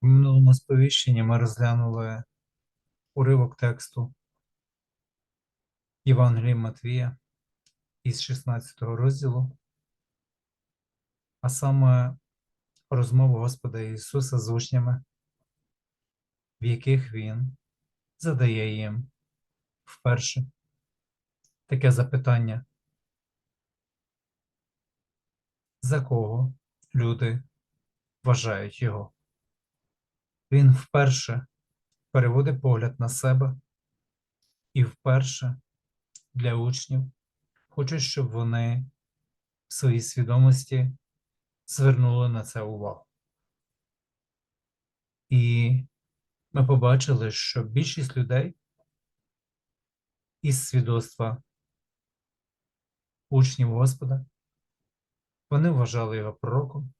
В минулому сповіщенні ми розглянули уривок тексту Євангелії Матвія із 16 розділу, а саме розмову Господа Ісуса з учнями, в яких Він задає їм вперше таке запитання. За кого люди вважають його? Він вперше переводить погляд на себе і вперше для учнів хоче, щоб вони в своїй свідомості звернули на це увагу. І ми побачили, що більшість людей із свідоцтва учнів Господа вони вважали його пророком.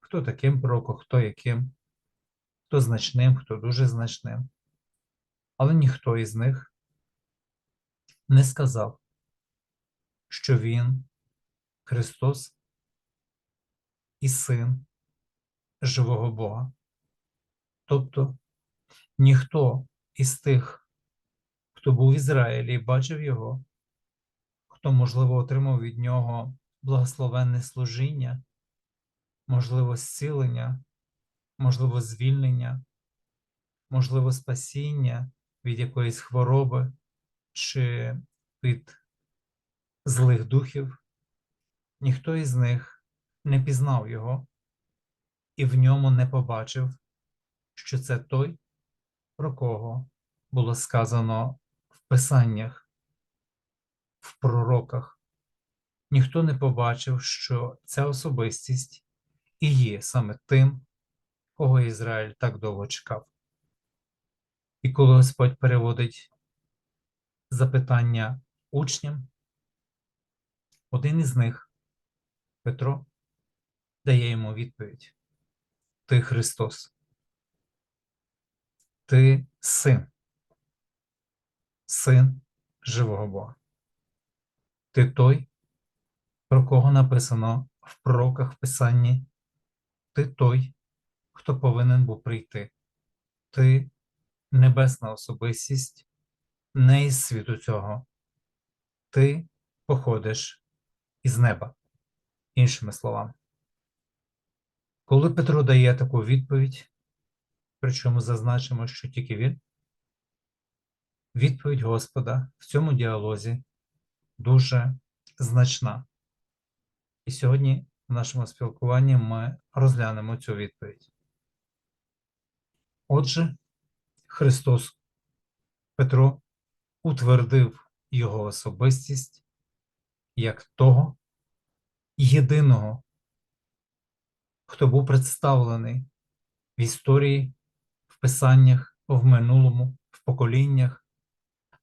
Хто таким пророком, хто яким, хто значним, хто дуже значним. Але ніхто із них не сказав, що Він Христос і Син живого Бога. Тобто ніхто із тих, хто був в Ізраїлі і бачив його, хто, можливо, отримав від нього благословенне служіння, можливо, зцілення, можливо, звільнення, можливо, спасіння від якоїсь хвороби чи від злих духів, ніхто із них не пізнав його і в ньому не побачив, що це той, про кого було сказано в Писаннях, в пророках. Ніхто не побачив, що ця особистість і є саме тим, кого Ізраїль так довго чекав. І коли Господь переводить запитання учням, один із них, Петро, дає йому відповідь: Ти Христос, ти син, син живого Бога. Ти той, про кого написано в пророках в Писанні, ти той, хто повинен був прийти. Ти небесна особистість, не із світу цього. Ти походиш із неба. Іншими словами. Коли Петро дає таку відповідь, причому зазначимо, що тільки він, відповідь Господа в цьому діалозі дуже значна. І сьогодні в нашому спілкуванні ми розглянемо цю відповідь. Отже, Христос Петро утвердив його особистість як того єдиного, хто був представлений в історії, в писаннях, в минулому, в поколіннях,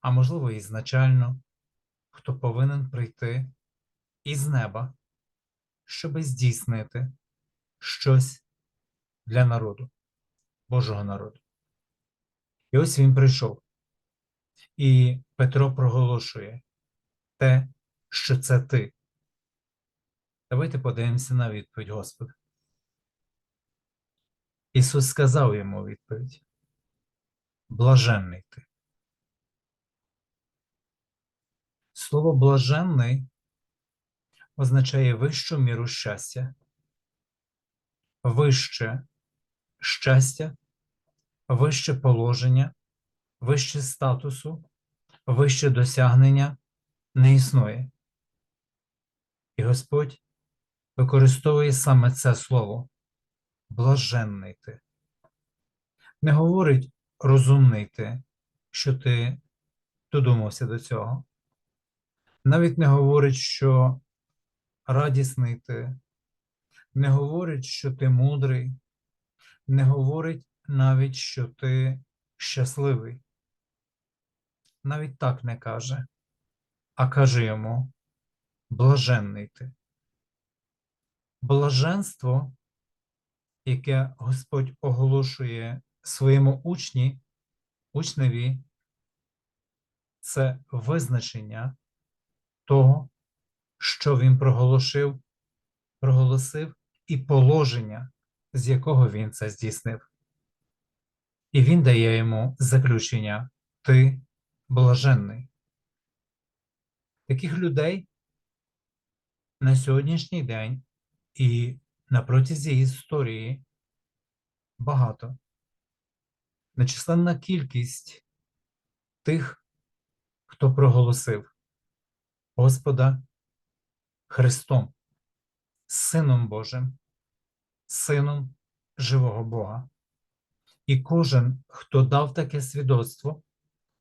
а можливо, ізначально, хто повинен прийти із неба, щоби здійснити щось для народу, Божого народу. І ось він прийшов. І Петро проголошує те, що це ти. Давайте подивимося на відповідь Господа. Ісус сказав йому відповідь: Блаженний ти. Слово блаженний означає вищу міру щастя, вище щастя, вище положення, вище статусу, вище досягнення не існує. І Господь використовує саме це слово блаженний ти. Не говорить розумний ти, що ти додумався до цього. Навіть не говорить, що радісний ти, не говорить, що ти мудрий, не говорить навіть, що ти щасливий. Навіть так не каже, а каже йому блаженний ти. Блаженство, яке Господь оголошує своєму учні, учневі, це визначення того, що він проголошив, проголосив, і положення, з якого він це здійснив. І він дає йому заключення Ти блаженний. Таких людей на сьогоднішній день і на протязі історії багато. Нечисленна кількість тих, хто проголосив Господа Христом, Сином Божим, Сином живого Бога. І кожен, хто дав таке свідоцтво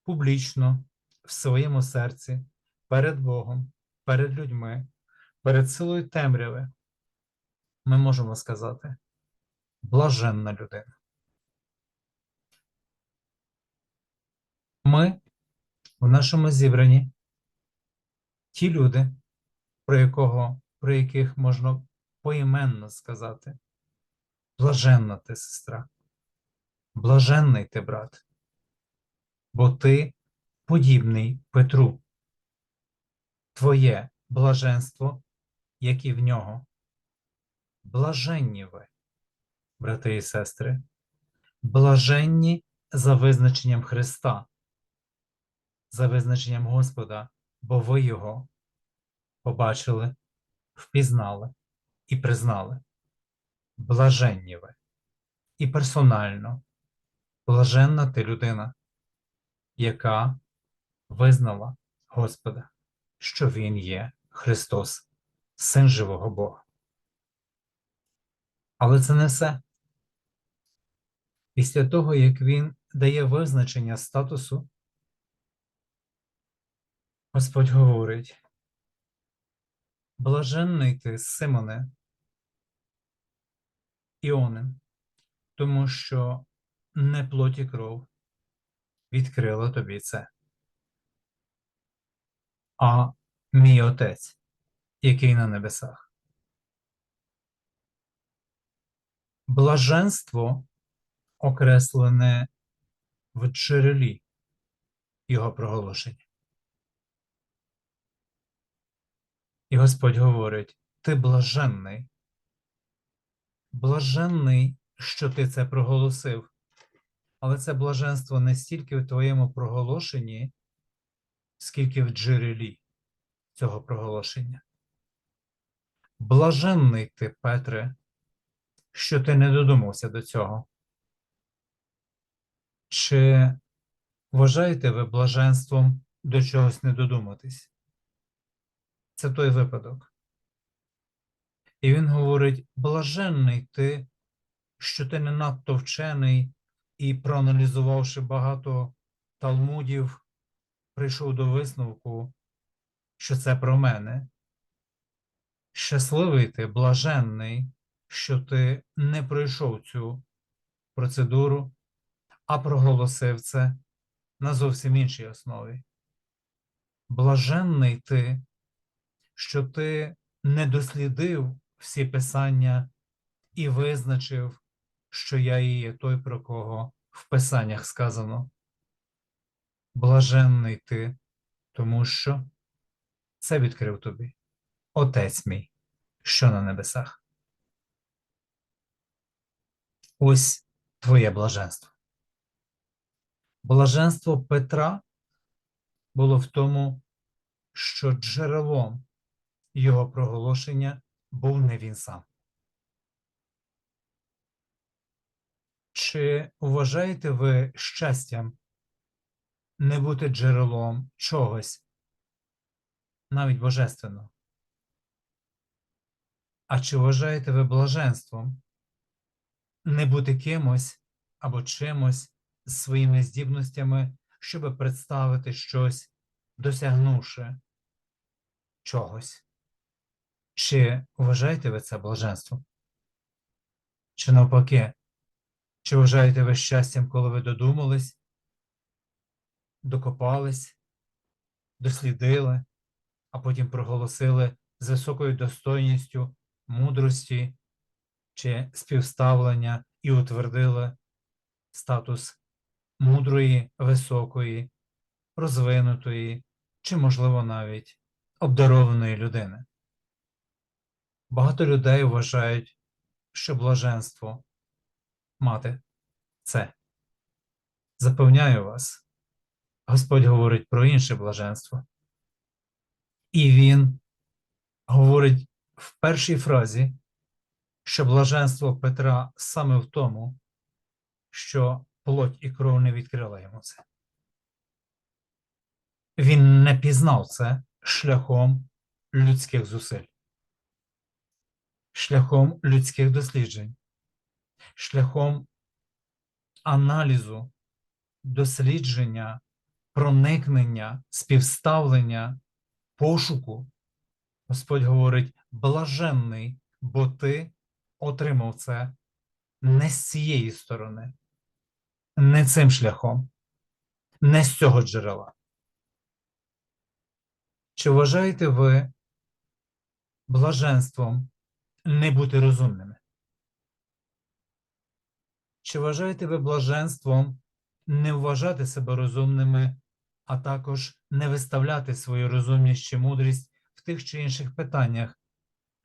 публічно в своєму серці, перед Богом, перед людьми, перед силою темряви, ми можемо сказати блаженна людина. Ми в нашому зібранні ті люди, про якого, про яких можна поіменно сказати, блаженна ти сестра, блаженний ти брат, бо ти подібний Петру. Твоє блаженство, як і в нього. Блаженні ви, брати і сестри, блаженні за визначенням Христа, за визначенням Господа, бо ви Його побачили, впізнали і признали. Блаженні ви. І персонально, блаженна ти людина, яка визнала Господа, що Він є Христос, Син живого Бога. Але це не все. Після того, як він дає визначення статусу, Господь говорить: Блаженний ти, Симоне, Іонин, тому що не плоть і кров відкрила тобі це, а мій Отець, який на небесах. Блаженство окреслене в джерелі його проголошення. І Господь говорить: ти блаженний, блаженний, що ти це проголосив, але це блаженство не стільки в твоєму проголошенні, скільки в джерелі цього проголошення. Блаженний ти, Петре, що ти не додумався до цього. Чи вважаєте ви блаженством до чогось не додуматись? Це той випадок. І він говорить: блаженний ти, що ти не надто вчений і, проаналізувавши багато талмудів, прийшов до висновку, що це про мене. Щасливий ти, блаженний, що ти не пройшов цю процедуру, а проголосив це на зовсім іншій основі. Блаженний ти, що ти не дослідив всі писання і визначив, що я і є той, про кого в писаннях сказано. Блаженний ти, тому що це відкрив тобі, Отець мій, що на небесах. Ось твоє блаженство. Блаженство Петра було в тому, що джерелом його проголошення був не він сам. Чи вважаєте ви щастям не бути джерелом чогось, навіть божественного? А чи вважаєте ви блаженством не бути кимось або чимось своїми здібностями, щоб представити щось, досягнувши чогось? Чи вважаєте ви це блаженством? Чи навпаки, чи вважаєте ви щастям, коли ви додумались, докопались, дослідили, а потім проголосили з високою достойністю, мудрості чи співставлення і утвердили статус мудрої, високої, розвинутої, чи, можливо, навіть обдарованої людини? Багато людей вважають, що блаженство мати це. Запевняю вас, Господь говорить про інше блаженство. І Він говорить в першій фразі, що блаженство Петра саме в тому, що плоть і кров не відкрила йому це. Він не пізнав це шляхом людських зусиль, шляхом людських досліджень, шляхом аналізу, дослідження, проникнення, співставлення, пошуку. Господь говорить: блаженний, бо ти отримав це не з цієї сторони, не цим шляхом, не з цього джерела. Чи вважаєте ви блаженством не бути розумними? Чи вважаєте ви блаженством не вважати себе розумними, а також не виставляти свою розумність чи мудрість в тих чи інших питаннях,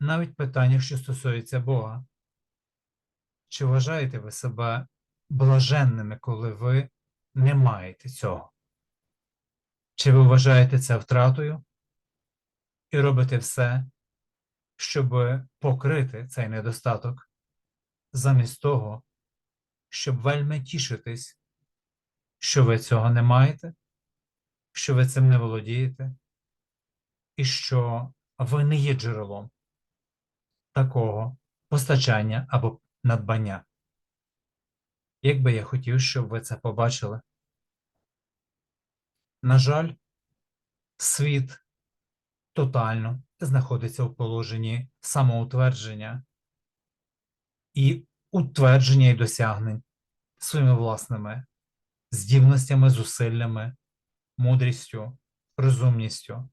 навіть питаннях, що стосуються Бога? Чи вважаєте ви себе блаженними, коли ви не маєте цього? Чи ви вважаєте це втратою і робите все, щоб покрити цей недостаток, замість того, щоб вельми тішитись, що ви цього не маєте, що ви цим не володієте, і що ви не є джерелом такого постачання або надбання. Як би я хотів, щоб ви це побачили. На жаль, світ тотально знаходиться в положенні самоутвердження і утвердження і досягнень своїми власними здібностями, зусиллями, мудрістю, розумністю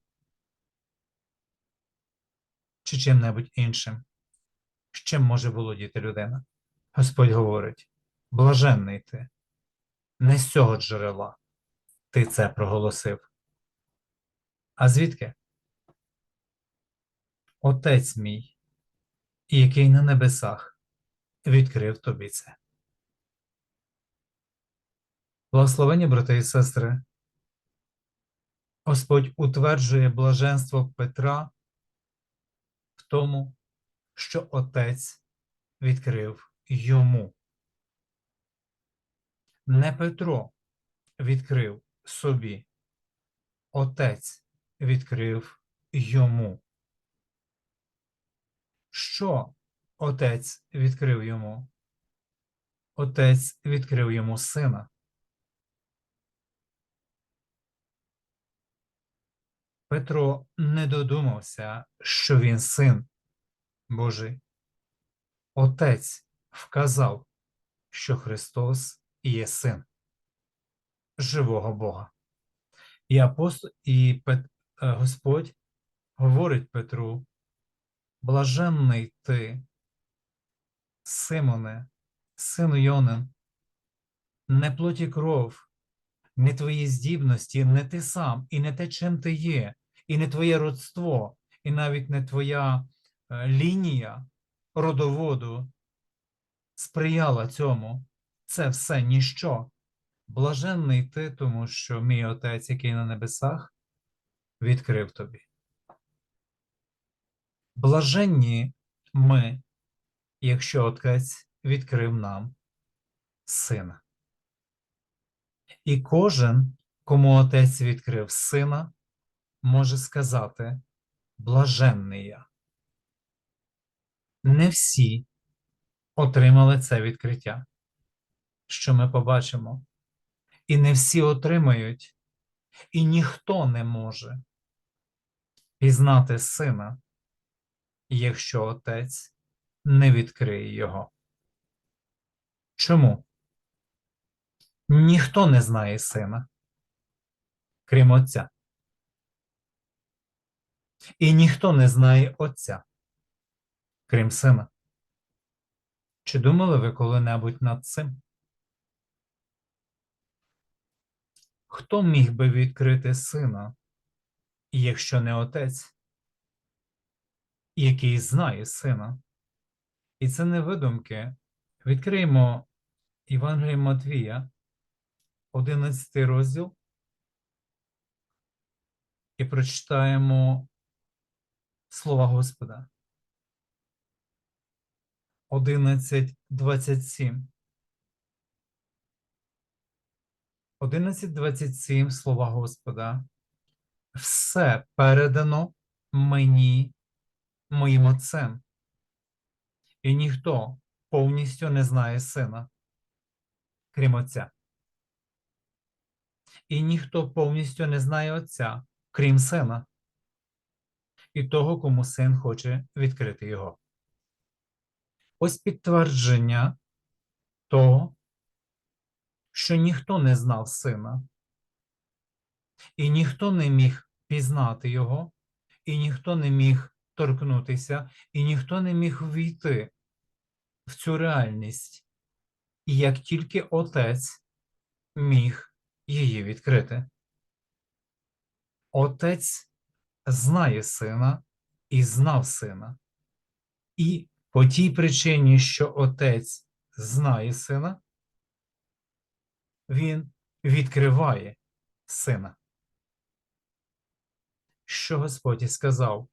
чи чим-небудь іншим, з чим може володіти людина. Господь говорить: блаженний ти, не з цього джерела ти це проголосив. А звідки? Отець мій, який на небесах відкрив тобі це. Благословені брати і сестри, Господь утверджує блаженство Петра в тому, що Отець відкрив йому. Не Петро відкрив собі, Отець відкрив йому. Що Отець відкрив йому? Отець відкрив йому сина. Петро не додумався, що він син Божий. Отець вказав, що Христос є син живого Бога. І апостол, і Пет, е, Господь говорить Петру: блаженний ти, Симоне, сину Йонин, не плоті кров, не твої здібності, не ти сам, і не те, чим ти є, і не твоє родство, і навіть не твоя е, лінія родоводу сприяла цьому. Це все ніщо. Блаженний ти, тому що мій Отець, який на небесах, відкрив тобі. Блаженні ми, якщо Отець відкрив нам сина. І кожен, кому Отець відкрив сина, може сказати блаженний я. Не всі отримали це відкриття, що ми побачимо. І не всі отримають, і ніхто не може пізнати сина, якщо отець не відкриє його. Чому? Ніхто не знає сина, крім Отця. І ніхто не знає Отця, крім сина. Чи думали ви коли-небудь над цим? Хто міг би відкрити сина, якщо не отець, який знає сина, І це не видумки. Відкриємо Євангеліє Матвія, 11 розділ, і прочитаємо слова Господа. 11.27. 11.27 слова Господа. Все передано мені моїм отцем. І ніхто повністю не знає сина, крім отця. І ніхто повністю не знає отця, крім сина, і того, кому син хоче відкрити його. Ось підтвердження того, що ніхто не знав сина, і ніхто не міг пізнати його, і ніхто не міг торкнутися, і ніхто не міг війти в цю реальність, і як тільки отець міг її відкрити. Отець знає сина і знав сина. І по тій причині, що отець знає сина, він відкриває сина. Що Господь сказав: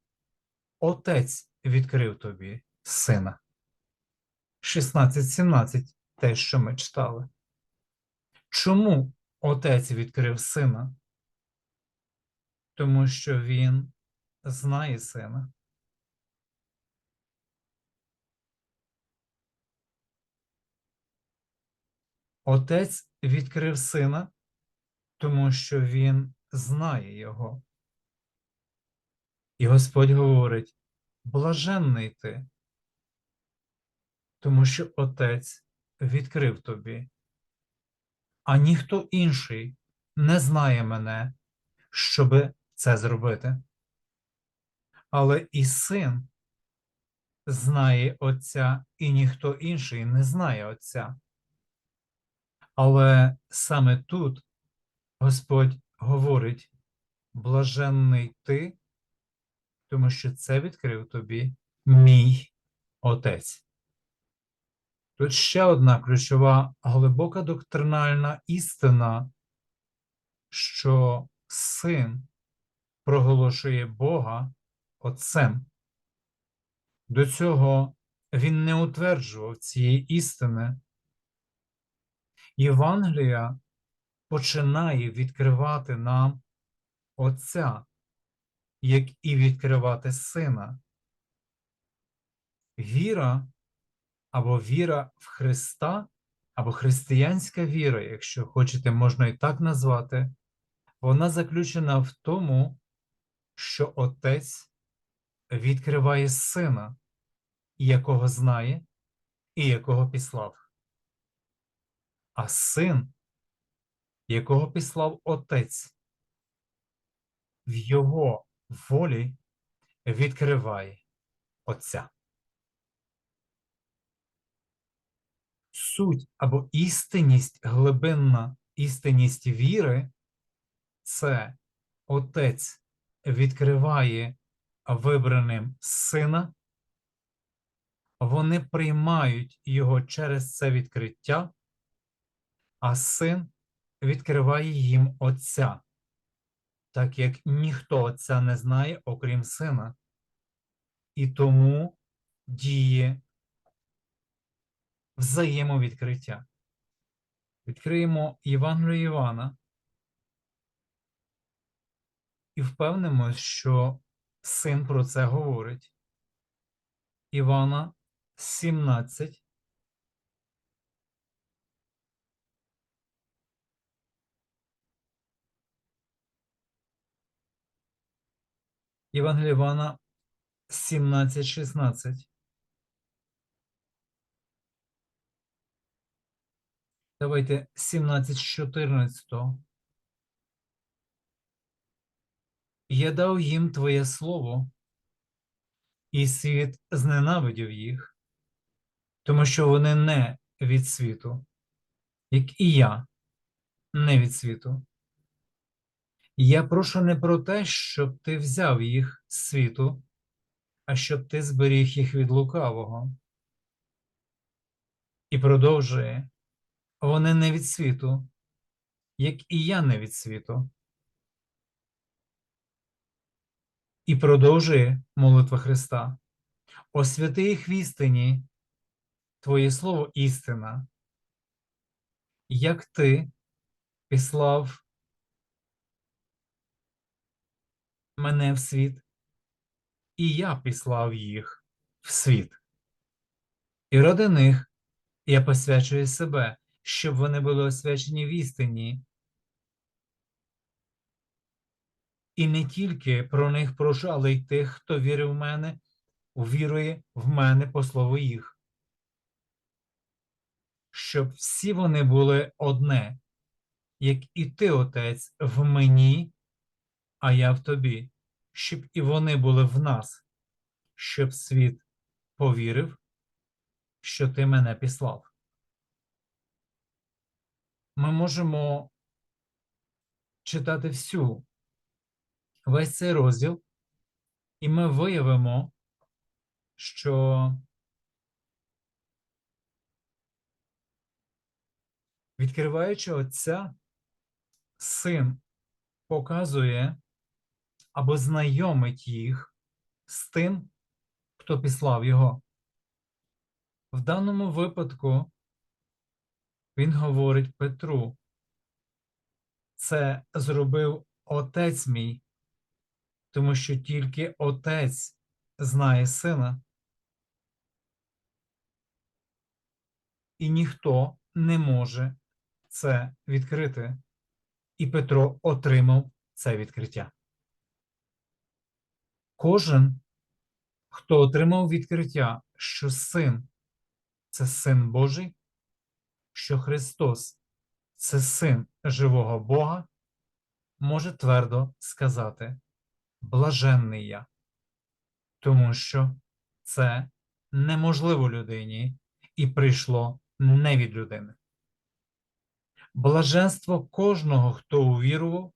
Отець відкрив тобі сина. 16-17 те, що ми читали. Чому отець відкрив сина? Тому що він знає сина. Отець відкрив сина, тому що він знає його. І Господь говорить: блаженний ти, тому що Отець відкрив тобі, а ніхто інший не знає мене, щоби це зробити. Але і син знає Отця, і ніхто інший не знає Отця. Але саме тут Господь говорить: блаженний ти, тому що це відкрив тобі мій Отець. Тут ще одна ключова глибока доктринальна істина, що син проголошує Бога Отцем. До цього він не утверджував цієї істини. Євангелія починає відкривати нам Отця, як і відкривати Сина. Віра або віра в Христа, або християнська віра, якщо хочете, можна і так назвати, вона заключена в тому, що Отець відкриває Сина, якого знає і якого післав. А син, якого післав Отець, в його волі відкриває Отця. Суть або істинність, глибинна істинність віри це Отець відкриває вибраним сина, вони приймають його через це відкриття, а син відкриває їм Отця, так як ніхто Отця не знає, окрім сина, і тому діє взаємовідкриття. Відкриємо Євангелію Івана і впевнимось, що син про це говорить. Івана 17. Євангелія Івана 17, 16. Давайте 17 14. Я дав їм Твоє Слово, і світ зненавидів їх, тому що вони не від світу, як і я не від світу. Я прошу не про те, щоб ти взяв їх з світу, а щоб ти зберіг їх від лукавого. І продовжує. Вони не від світу, як і я не від світу. І продовжує молитва Христа. Освяти їх в істині, Твоє слово істина, як ти післав мене в світ, і я післав їх в світ. І ради них я посвячую себе, щоб вони були освячені в істині. І не тільки про них прошу, але й тих, хто вірив в мене, увірує в мене по слову їх. Щоб всі вони були одне, як і ти, Отець, в мені, а я в тобі, щоб і вони були в нас, щоб світ повірив, що ти мене післав. Ми можемо читати всю весь цей розділ, і ми виявимо, що відкриваючи Отця, син показує або знайомить їх з тим, хто післав його. В даному випадку він говорить Петру, це зробив отець мій, тому що тільки отець знає сина, і ніхто не може це відкрити. І Петро отримав це відкриття. Кожен, хто отримав відкриття, що син це син Божий, що Христос це син живого Бога, може твердо сказати блаженний я, тому що це неможливо людині і прийшло не від людини. Блаженство кожного, хто увірував,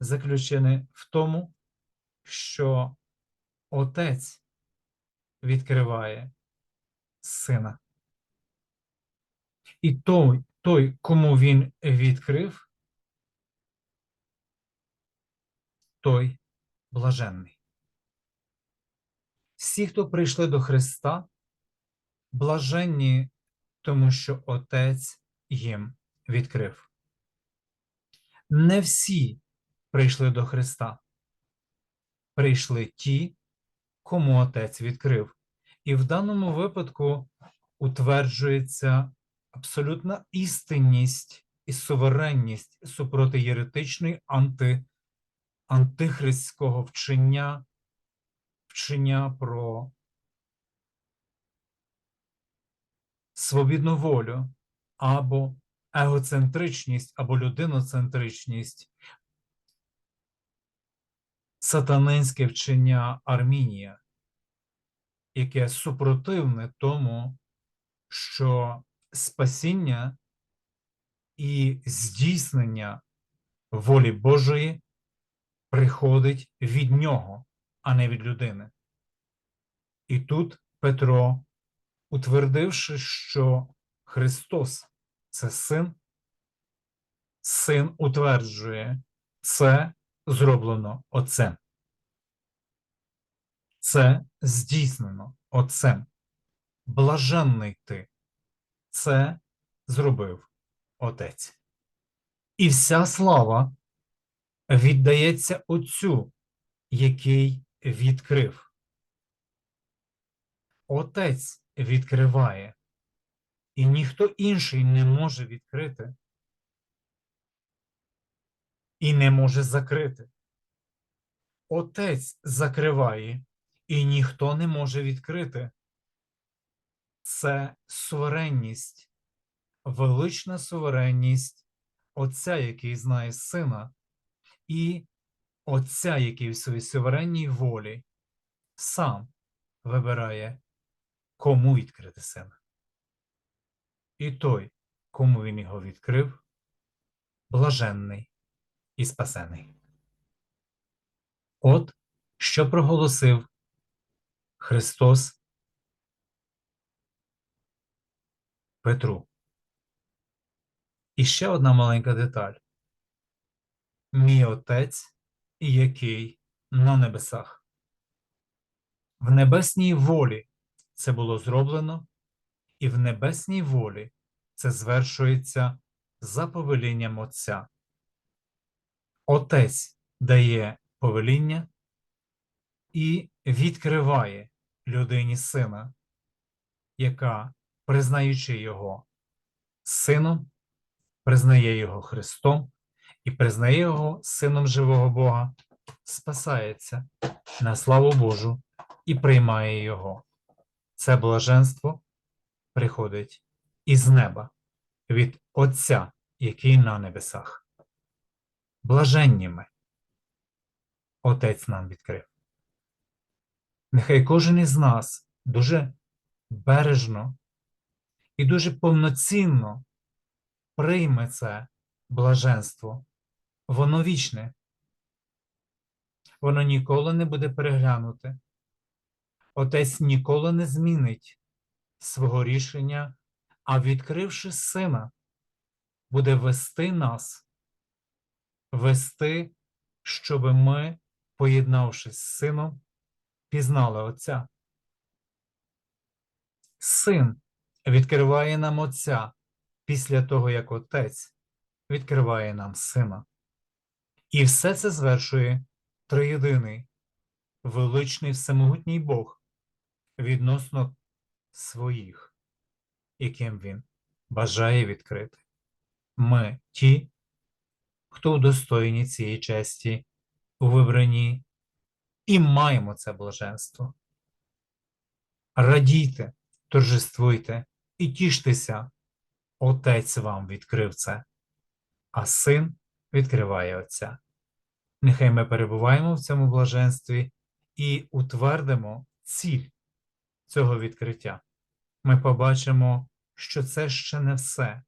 заключене в тому, що Отець відкриває сина. І той, той, кому він відкрив, той блаженний. Всі, хто прийшли до Христа, блаженні, тому що Отець їм відкрив. Не всі прийшли до Христа. Прийшли ті, кому Отець відкрив. І в даному випадку утверджується абсолютна істинність і суверенність супроти єретичної анти, антихристського вчення, вчення про свобідну волю або егоцентричність, або людиноцентричність, сатанинське вчення Армінія, яке супротивне тому, що спасіння і здійснення волі Божої приходить від нього, а не від людини. І тут Петро, утвердивши, що Христос це син, син утверджує, це зроблено Отцем. Це здійснено Отцем. Блаженний ти. Це зробив Отець. І вся слава віддається Отцю, який відкрив. Отець відкриває, і ніхто інший не може відкрити і не може закрити. Отець закриває, і ніхто не може відкрити. Це суверенність, велична суверенність Отця, який знає сина, і Отця, який в своїй суверенній волі сам вибирає, кому відкрити сина. І той, кому він його відкрив, блаженний і спасений. От що проголосив Христос Петру. І ще одна маленька деталь. Мій Отець, який на небесах. В небесній волі це було зроблено, і в небесній волі це звершується за повелінням Отця. Отець дає повеління і відкриває людині сина, яка, признаючи його сином, признає його Христом і признає його сином живого Бога, спасається на славу Божу і приймає його. Це блаженство приходить із неба від Отця, який на небесах. Блаженні ми. Отець нам відкрив. Нехай кожен із нас дуже бережно і дуже повноцінно прийме це блаженство. Воно вічне. Воно ніколи не буде переглянуте. Отець ніколи не змінить свого рішення, а відкривши сина, буде вести нас, вести, щоб ми, поєднавшись з сином, пізнали Отця. Син відкриває нам Отця після того, як Отець відкриває нам Сина. І все це звершує триєдиний, величний всемогутній Бог відносно своїх, яким Він бажає відкрити. Ми ті, хто удостоєні цієї честі у вибранні і маємо це блаженство. Радійте, торжествуйте і тіштеся, Отець вам відкрив це, а Син відкриває Отця. Нехай ми перебуваємо в цьому блаженстві і утвердимо ціль цього відкриття. Ми побачимо, що це ще не все.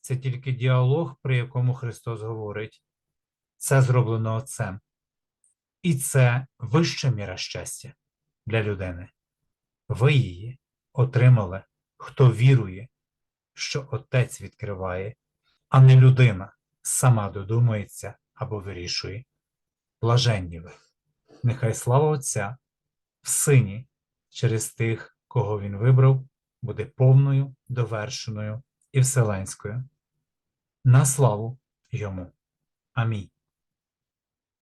Це тільки діалог, при якому Христос говорить. Це зроблено Отцем. І це вища міра щастя для людини. Ви її отримали, хто вірує, що Отець відкриває, а не людина сама додумається або вирішує. Блаженні ви. Нехай слава Отця в Сині через тих, кого Він вибрав, буде повною, довершеною і вселенською. На славу йому. Амінь.